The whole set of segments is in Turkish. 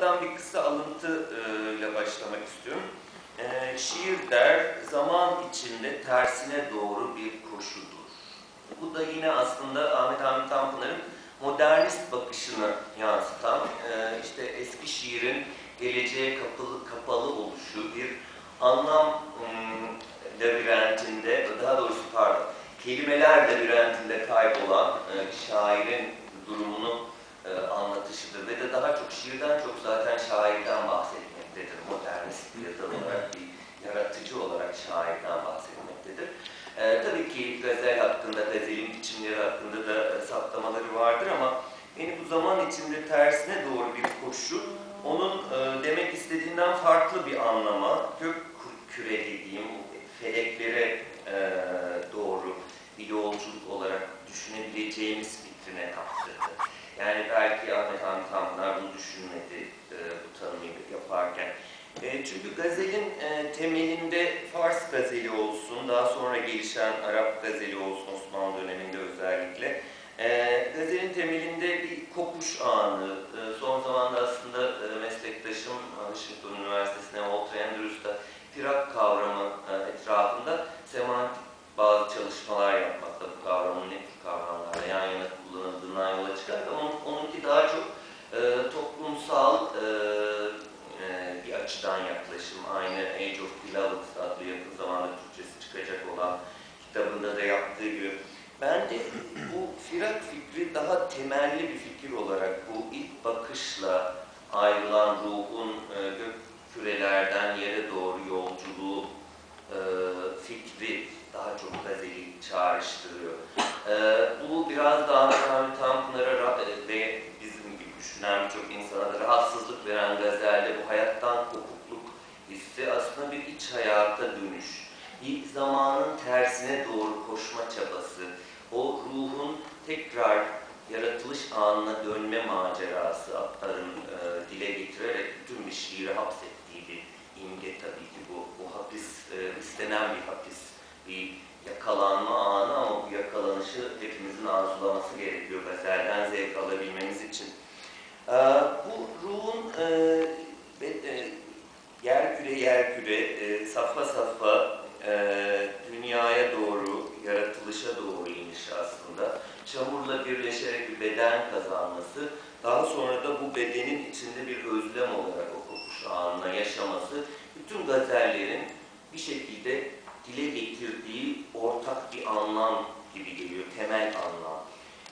buradan bir kısa alıntı e, ile başlamak istiyorum. E, şiir der, zaman içinde tersine doğru bir koşudur. Bu da yine aslında Ahmet Hamit Tanpınar'ın modernist bakışını yansıtan, e, işte eski şiirin geleceğe kapalı, kapalı oluşu, bir anlam ım, labirentinde, daha doğrusu pardon, kelimeler labirentinde kaybolan şairin durumunu e, anlatışıdır ve de daha çok şiirden çok zaten şairden bahsetmektedir. Modernist bir yazar olarak, bir yaratıcı olarak şairden bahsetmektedir. E, tabii ki gazel hakkında, gazelin biçimleri hakkında da e, saptamaları vardır ama beni bu zaman içinde tersine doğru bir koşu, onun e, demek istediğinden farklı bir anlama, gök küre dediğim feleklere e, doğru bir yolculuk olarak düşünebileceğimiz fikrine kaptırdı. Yani belki Ahmet Hamit Tanpınar bunu düşünmedi e, bu tanımı yaparken. E, çünkü gazelin e, temelinde Fars gazeli olsun, daha sonra gelişen Arap gazeli olsun Osmanlı döneminde özellikle. E, gazelin temelinde bir kopuş anı, e, son zamanda aslında e, meslektaşım Washington Üniversitesi'ne Walter Andrews'ta firak kavramı e, etrafında semantik bazı çalışmalar yapmakta bu kavramın ne tür kavramlarla yan yana kullanıldığından yola çıkar. Onun, onunki daha çok e, toplumsal e, e, açıdan yaklaşım. Aynı Age of Beloved adlı yakın zamanda Türkçesi çıkacak olan kitabında da yaptığı gibi. Ben de bu firak fikri daha temelli bir fikir olarak bu ilk bakışla ayrılan ruhun e, gök kürelerden yere doğru yolculuğu e, fikri daha çok gazeli çağrıştırıyor. E, bu biraz daha Ahmet Tanpınar'a ra- ve düşünen birçok insana da rahatsızlık veren gazelde bu hayattan kopukluk hissi aslında bir iç hayata dönüş. Bir zamanın tersine doğru koşma çabası, o ruhun tekrar yaratılış anına dönme macerası Aktar'ın e, dile getirerek bütün bir şiiri hapsettiği bir imge tabii ki bu. Bu hapis, e, istenen bir hapis, bir yakalanma anı ama bu yakalanışı hepimizin arzulaması gerekiyor gazelden zevk alabilmemiz için. E, bu ruhun e, ve, e, yer küre yer küre, e, safha safha e, dünyaya doğru, yaratılışa doğru inişi aslında. Çamurla birleşerek kazanması, daha sonra da bu bedenin içinde bir özlem olarak o kopuş anına yaşaması, bütün gazellerin bir şekilde dile getirdiği ortak bir anlam gibi geliyor, temel anlam.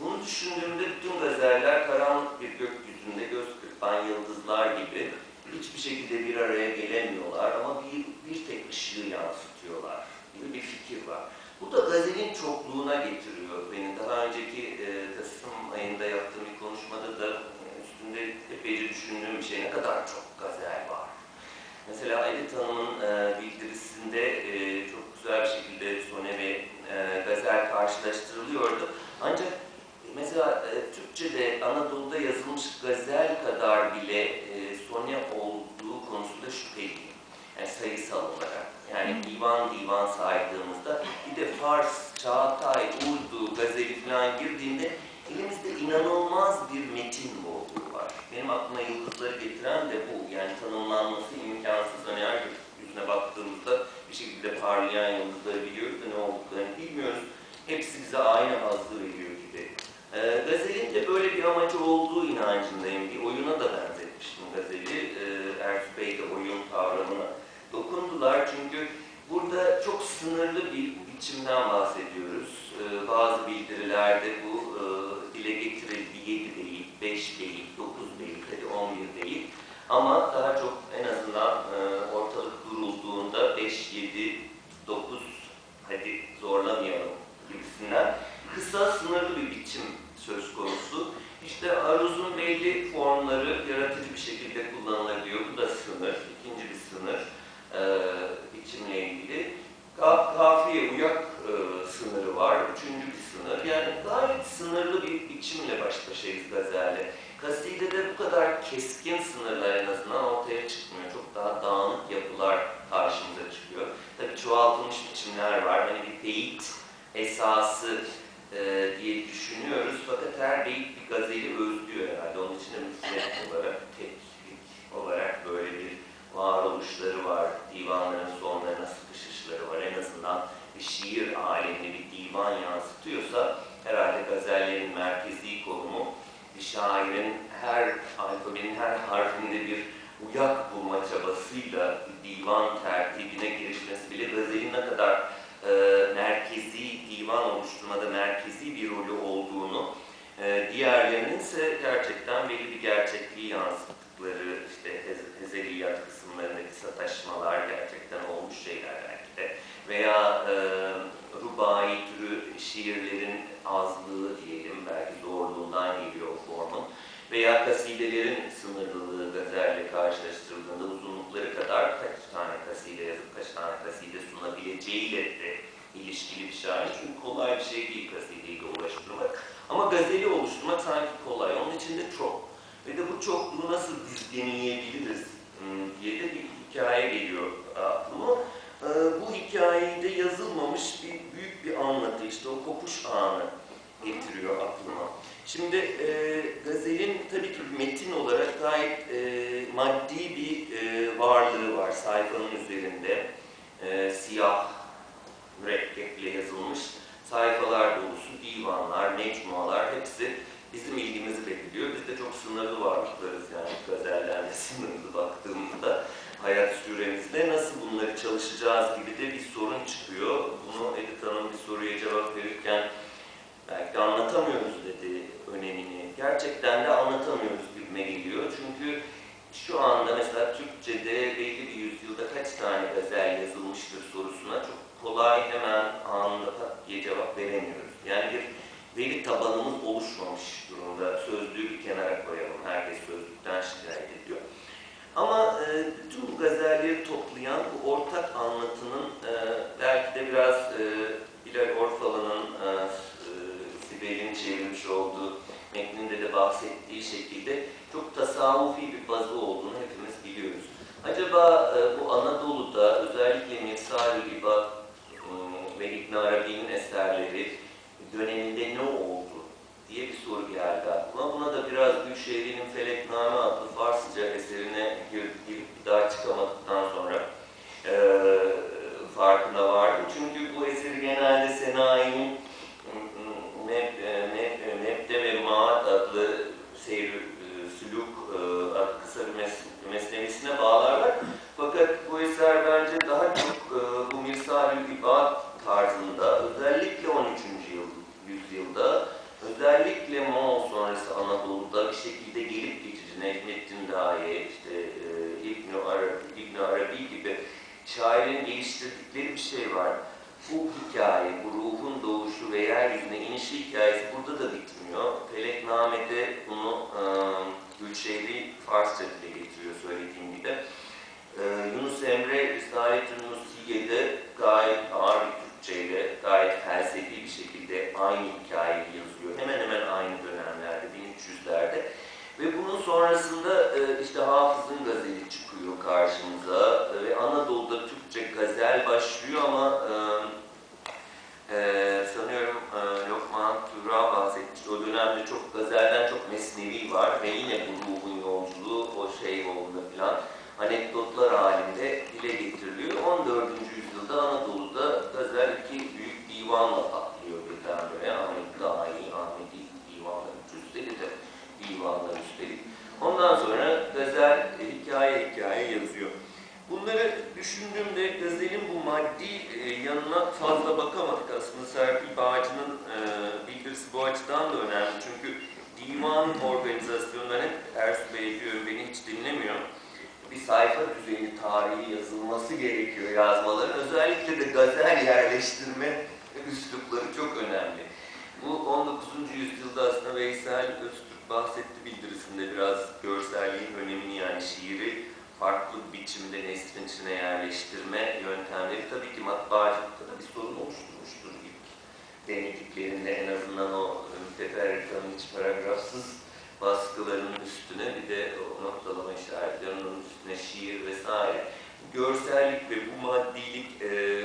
Bunu düşündüğümde bütün gazeller karanlık bir gökyüzünde göz kırpan yıldızlar gibi hiçbir şekilde bir araya gelemiyorlar ama bir, bir tek ışığı yansıtıyorlar gibi bir fikir var. Bu da gazelin çokluğuna getiriyor beni. Daha önceki e, Kasım ayında yaptığım bir konuşmada da e, üstünde epeyce düşündüğüm bir şey. Ne kadar çok gazel var. Mesela Edith Hanım'ın e, bildirisinde e, çok güzel bir şekilde sone ve e, gazel karşılaştırılıyordu. Ancak mesela e, Türkçe'de Anadolu'da yazılmış gazel kadar bile e, sone olduğu konusunda şüpheliyim. Yani sayısal olarak. Yani divan divan saydığımızda bir de Fars, Çağatay, Urdu, Gazeli falan girdiğinde elimizde inanılmaz bir metin bolluğu var. Benim aklıma yıldızları getiren de bu. Yani tanımlanması imkansız. Hani her yüzüne baktığımızda bir şekilde parlayan yıldızları biliyoruz da ne olduklarını bilmiyoruz. Hepsi bize aynı hazzı veriyor gibi. Ee, gazelin de böyle bir amacı olduğu inancındayım. Bir oyuna da benzetmiştim gazeli. Ee, Ertuğ Bey de oyun kavramına dokundular. Çünkü burada çok sınırlı bir biçimden bahsediyoruz. Ee, bazı bildirilerde bu e, dile getirildi 7 değil, 5 değil, 9 değil, hadi 11 değil. Ama daha çok en azından e, ortalık durulduğunda 5, 7, 9 hadi zorlamayalım gibisinden kısa sınırlı bir biçim söz konusu. İşte aruzun belli formları yaratıcı bir şekilde kullanılabiliyor. Bu da sınır, ikinci bir sınır e, biçimle ilgili. Ka kafiye, uyak e, sınırı var, üçüncü bir sınır. Yani gayet sınırlı bir biçimle baş başayız gazelle. Kasidede bu kadar keskin sınırlar en azından ortaya çıkmıyor. Çok daha dağınık yapılar karşımıza çıkıyor. Tabii çoğaltılmış biçimler var. Hani bir beyit esası e, diye düşünüyoruz. Fakat her beyit bir gazeli özlüyor herhalde. Onun için de müfret olarak teklik her harfinde bir uyak bulma çabasıyla divan tertibine girişmesi bile gazelin ne kadar e, merkezi divan oluşturmada merkezi bir rolü olduğunu e, diğerlerinin ise gerçekten belli bir gerçekliği yansıttıkları işte hez- hezeliyat kısımlarındaki sataşmalar kadar kaç tane kaside yazıp kaç tane kaside sunabileceğiyle de ilişkili bir şair. Çünkü kolay bir şey değil kasideyi de ulaştırmak. Ama gazeli oluşturmak sanki kolay. Onun için de çok. Ve de bu çokluğu nasıl dizginleyebiliriz hmm, diye de bir hikaye geliyor aklıma. Ee, bu hikayede yazılmamış bir büyük bir anlatı, işte o kopuş anı getiriyor aklıma. Şimdi e, gazelin tabii ki metin olarak gayet e, maddi bir e, varlığı var sayfanın üzerinde. E, siyah mürekkeple yazılmış sayfalar dolusu divanlar, mecmualar hepsi bizim ilgimizi bekliyor. Biz de çok sınırlı varlıklarız yani gazellerle sınırlı baktığımızda hayat süremizde nasıl bunları çalışacağız gibi de bir sorun çıkıyor. Bunu Edith Hanım bir soruya cevap verirken belki de önemini. Gerçekten de anlatamıyoruz gibime geliyor. Çünkü şu anda mesela Türkçe'de belli bir yüzyılda kaç tane gazel yazılmıştır sorusuna çok kolay hemen anında pat diye cevap veremiyoruz. Yani bir veri tabanımız oluşmamış durumda. Sözlüğü bir kenara koyalım. Herkes sözlükten şikayet ediyor. Ama e, bütün bu gazelleri toplayan bu ortak anlatının e, belki de biraz e, Bilal Orfalı'nın e, e, Sibel'in çevirmiş olduğu metninde de bahsettiği şekilde çok tasavvufi bir bazı olduğunu hepimiz biliyoruz. Acaba e, bu Anadolu'da özellikle Mirsal-ı Ribat e, ve İbn Arabi'nin eserleri döneminde ne oldu diye bir soru geldi aklıma. Buna da biraz Gülşehir'in Felekname adlı Farsça eserine girip bir daha çıkamadıktan sonra e, farkına vardım. Çünkü bu eseri genelde Senayi'nin adlı kısa bir mes- mesnevisine bağlarlar. Fakat bu eser bence daha çok e, bu Mirsal-ül İbad tarzında özellikle 13. yıl, yüzyılda özellikle Moğol sonrası Anadolu'da bir şekilde gelip geçici Necmettin Daye, işte e, İbn Arabi, İbn Arabi gibi şairin geliştirdikleri bir şey var. Bu hikaye, bu ruhun doğuşu ve yeryüzüne inişi hikayesi burada da bitmiyor. Felekname'de bunu e, Gülşehri Farsça dile getiriyor söylediğim gibi. E, Yunus Emre Risalet- i Nusiye'de gayet ağır bir Türkçeyle, gayet felsefi bir şekilde aynı hikayeyi yazıyor. Hemen hemen aynı dönemlerde, 1300'lerde. Ve bunun sonrasında e, işte Hafız'ın gazeli çıkıyor karşımıza E, ve Anadolu'da Türkçe gazel başlıyor ama e, e, sanıyorum e, Lokman Tuğra bahsetmiş. O dönemde çok gazelden çok mesnevi var ve yine bu ruhun yolculuğu o şey olduğunda falan anekdotlar halinde dile getiriliyor. 14. yüzyılda Anadolu'da gazel iki büyük divanla patlıyor birdenbire. Ahmet Dahi, Ahmedi divanları cüzdeli de divanlar üstelik. Ondan sonra gazel hikaye hikaye yazıyor. Bunları düşündüğümde gazelin bu maddi e, yanına fazla bakamadık aslında. Serpil Bağcı'nın e, bildirisi bu açıdan da önemli. Çünkü divan organizasyonları hep Ersu Bey diyorum beni hiç dinlemiyor. Bir sayfa düzeni tarihi yazılması gerekiyor yazmaların. Özellikle de gazel yerleştirme üslupları çok önemli. Bu 19. yüzyılda aslında Veysel Öztürk bahsetti bildirisinde biraz görselliğin önemini yani şiiri farklı biçimde nesrin içine yerleştirme yöntemleri tabii ki matbaacılıkta da bir sorun oluşturmuştur ilk denediklerinde en azından o müteferrikanın hiç paragrafsız baskıların üstüne bir de o noktalama işaretlerinin üstüne şiir vesaire. Görsellik ve bu maddilik e,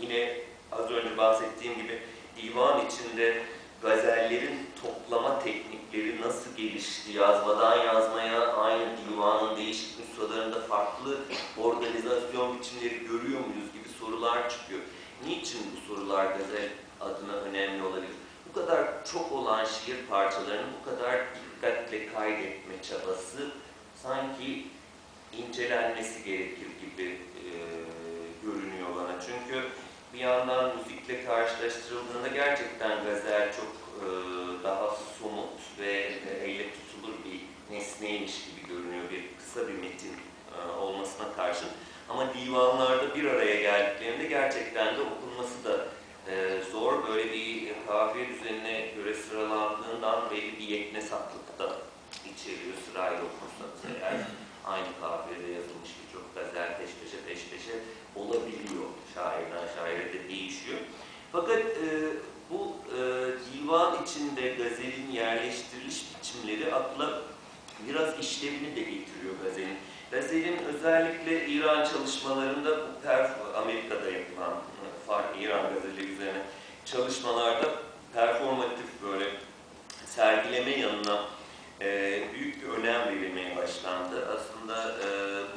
yine az önce bahsettiğim gibi divan içinde gazellerin toplama teknikleri nasıl gelişti, yazmadan yazmaya aynı divanın değişik nüshalarında farklı organizasyon biçimleri görüyor muyuz gibi sorular çıkıyor. Niçin bu sorular gazel adına önemli olabilir? bu kadar çok olan şiir parçalarını bu kadar dikkatle kaydetme çabası sanki incelenmesi gerekir gibi e, görünüyor bana. Çünkü bir yandan müzikle karşılaştırıldığında gerçekten gazel çok e, daha somut ve e, elle tutulur bir nesneymiş gibi görünüyor. Bir kısa bir metin e, olmasına karşın. Divanlarda bir araya geldiklerinde gerçekten de okunması da e, zor. Böyle bir kafiye düzenine göre sıralandığından belli bir yeknesaklık da içeriyor sırayla okursanız eğer. Aynı kafiyede yazılmış birçok gazel peş peşe peş peşe olabiliyor. Şairden şaire de değişiyor. Fakat e, bu e, divan içinde gazelin yerleştiriliş biçimleri akla biraz işlevini de getiriyor gazelin. Gazelin özellikle İran çalışmalarında bu perf- Amerika'da yapılan İran gazeli üzerine çalışmalarda performatif böyle sergileme yanına e, büyük bir önem verilmeye başlandı. Aslında e,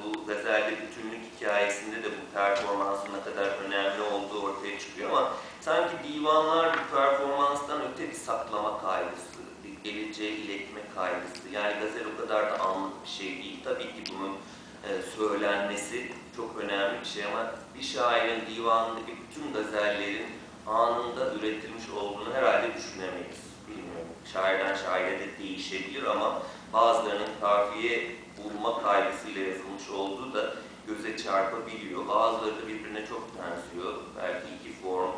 bu gazelde bütünlük hikayesinde de bu performansın ne kadar önemli olduğu ortaya çıkıyor ama sanki divanlar bu performanstan öte bir saklama kaygısı, geleceğe iletme kaygısı. Yani gazel o kadar da anlık bir şey değil. Tabii ki bunun e, söylenmesi çok önemli bir şey ama bir şairin divanındaki bütün gazellerin anında üretilmiş olduğunu herhalde düşünemeyiz. Bilmiyorum. Şairden şaire de değişebilir ama bazılarının kafiye bulma kaygısıyla yazılmış olduğu da göze çarpabiliyor. Bazıları da birbirine çok benziyor. Belki iki form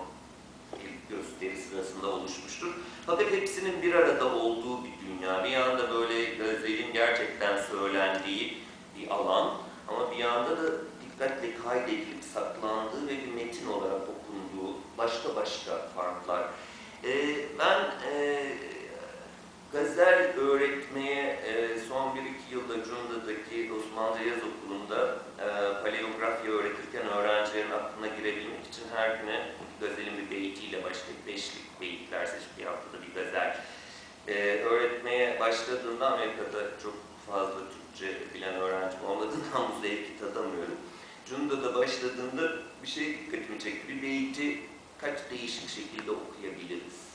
gösteri sırasında oluşmuştur. Fakat hepsinin bir arada olduğu bir dünya. Bir yanda böyle gazelin gerçekten söylendiği bir alan ama bir yanda da dikkatle kaydedilip saklandığı ve bir metin olarak okunduğu başka başka farklar. Ee, ben e, gazel öğretmeye e, son 1-2 yılda Cunda'daki Osmanlıca Yaz Okulu'nda e, aklına girebilmek için her güne gazelin bir beytiyle başlayıp beşlik beyitler seçip bir haftada bir gazel e, öğretmeye başladığında Amerika'da çok fazla Türkçe bilen öğrencim olmadığından bu zevki tadamıyorum. Cunda'da başladığında bir şey dikkatimi çekti. Bir beyti kaç değişik şekilde okuyabiliriz?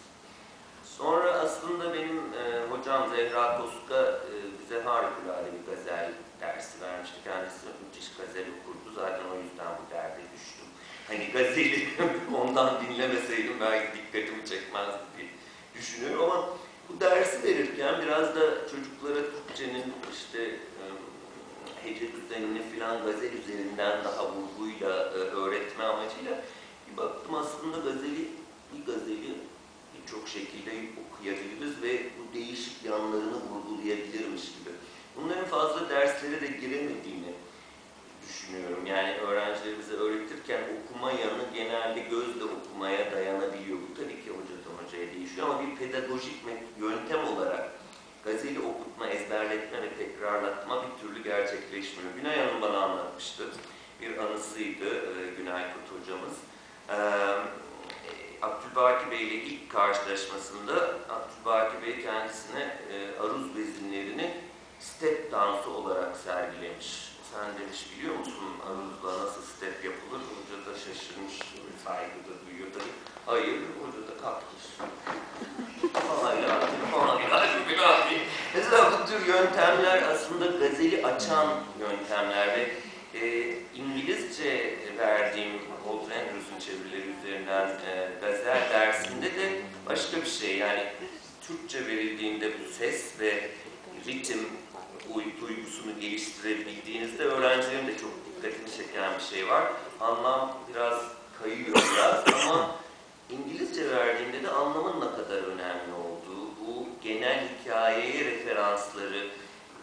Sonra aslında benim e, hocam Zehra Toska e, bize harikulade bir gazel dersi vermişti. Kendisi müthiş gazel okurdu. Zaten o yüzden bu derde düştüm. Hani gazeli ondan dinlemeseydim belki dikkatimi çekmezdi diye düşünüyorum ama bu dersi verirken biraz da çocuklara Türkçenin işte hece düzenini filan gazel üzerinden daha vurguyla öğretme amacıyla bir baktım aslında gazeli, bir gazeli birçok şekilde okuyabiliriz ve bu değişik yanlarını vurgulayabilirmiş gibi. Bunların fazla derslere de giremediğini düşünüyorum. Yani öğrencilerimize öğretirken okuma yanı genelde gözle okumaya dayanabiliyor. Bu tabii ki hocadan hocaya değişiyor ama bir pedagojik yöntem olarak gazeli okutma, ezberletme ve tekrarlatma bir türlü gerçekleşmiyor. Günay Hanım bana anlatmıştı. Bir anısıydı e, Günay Kut hocamız. Ee, Abdülbaki Bey ile ilk karşılaşmasında Abdülbaki Bey kendisine e, aruz bezinlerini step dansı olarak sergilemiş. Sen demiş biliyor musun aruzla nasıl step yapılır? Hoca da şaşırmış, saygı da duyuyor tabii. Hayır, hoca da kalkmış. Hala, hala, hala. Mesela bu tür yöntemler aslında gazeli açan yöntemler ve e, İngilizce verdiğim Walt Andrews'un çevirileri üzerinden e, gazel dersinde de başka bir şey yani Türkçe verildiğinde bu ses ve ritim duygusunu geliştirebildiğinizde öğrencilerin de çok dikkatini çeken bir şey var. Anlam biraz kayıyor biraz ama İngilizce verdiğimde de anlamın ne kadar önemli olduğu, bu genel hikayeye referansları,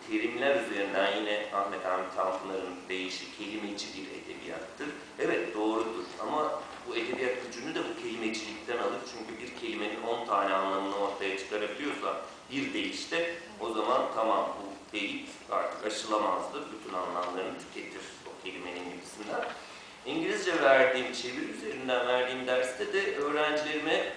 terimler üzerinden yine Ahmet Hamit Tanpınar'ın değişik kelimeci bir edebiyattır. Evet doğrudur ama bu edebiyat gücünü de bu kelimecilikten alır. Çünkü bir kelimenin 10 tane anlamını ortaya çıkarabiliyorsa bir deyişte o zaman tamam bu beyit artık aşılamazdır. Bütün anlamlarını tüketir o kelimenin gibisinden. İngilizce verdiğim, çeviri üzerinden verdiğim derste de öğrencilerime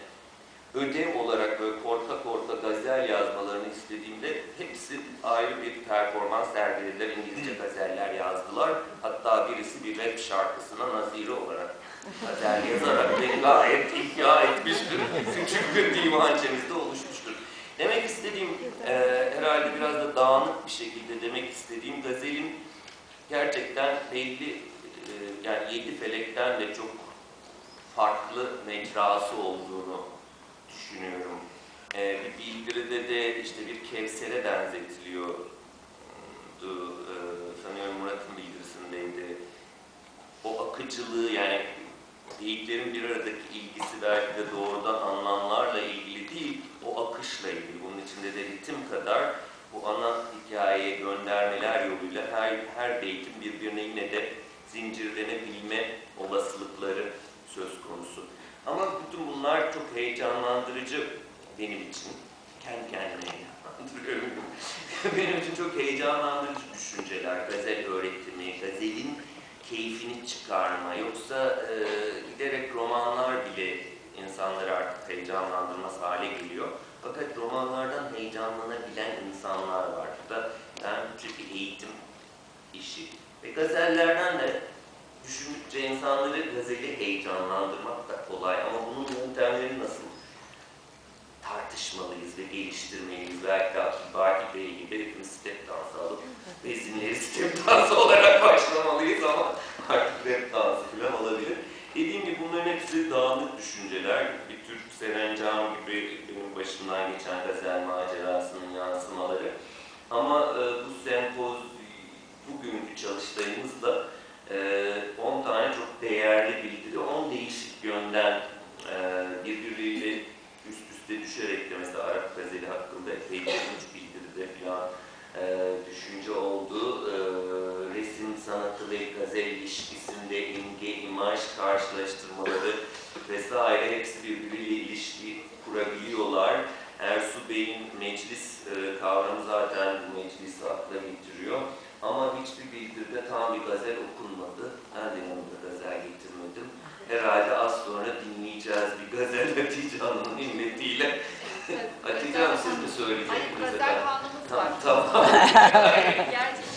ödev olarak böyle korka korka gazel yazmalarını istediğimde hepsi ayrı bir performans sergilediler. İngilizce gazeller yazdılar. Hatta birisi bir rap şarkısına naziri olarak Gazel yazarak beni gayet ikna etmiştir. Çünkü divançemizde oluşmuştur. Demek istediğim, e, herhalde biraz da dağınık bir şekilde demek istediğim gazelin gerçekten belli, e, yani yedi felekten de çok farklı mecrası olduğunu düşünüyorum. E, bir bildiride de işte bir Kevser'e benzetiliyordu. E, sanıyorum Murat'ın bildirisindeydi. O akıcılığı yani deyiklerin bir aradaki ilgisi belki de doğrudan anlamlarla ilgili değil, o akışla ilgili. Bunun içinde de ritim kadar bu ana hikayeye göndermeler yoluyla her, her beytin birbirine yine de zincirlenebilme olasılıkları söz konusu. Ama bütün bunlar çok heyecanlandırıcı benim için. Kendi kendime heyecanlandırıyorum. benim için çok heyecanlandırıcı düşünceler. Gazel öğretimi, gazelin keyfini çıkarma. Yoksa e, giderek romanlar bile insanları artık heyecanlandırmaz hale geliyor. Fakat romanlardan heyecanlanabilen insanlar var. Bu da bence bir eğitim işi. Ve gazellerden de düşündükçe insanları gazeli heyecanlandırmak da kolay. Ama bunun yöntemleri nasıl? tartışmalıyız ve geliştirmeliyiz. Belki de Abdülbaki Bey gibi hepimiz step dansı alıp resimleri step dansı olarak başlamalıyız ama artık rap dansı falan olabilir. Dediğim gibi bunların hepsi dağınık düşünceler. Serencan gibi benim başımdan geçen gazel macerasının yansımaları. Ama e, bu sempoz bugünkü çalıştayımızla e, 10 tane çok değerli bildiri, 10 değişik yönden e, birbiriyle üst üste düşerek de mesela Arap gazeli hakkında epeyce üç bildiride falan e, düşünce oldu. E, resim sanatı ve gazel ilişkisinde imge, imaj karşılaştırmaları vesaire hepsi birbiriyle ilişki kurabiliyorlar. Ersu Bey'in meclis e, kavramı zaten bu meclisi akla getiriyor. Ama hiçbir bildiride tam bir gazel okunmadı. Ben de yanımda gazel getirmedim. Herhalde az sonra dinleyeceğiz bir gazel Hatice Hanım'ın himmetiyle. Hatice Hanım siz mi söyleyeceksiniz? Hayır, gazel kanunumuz var. Tamam.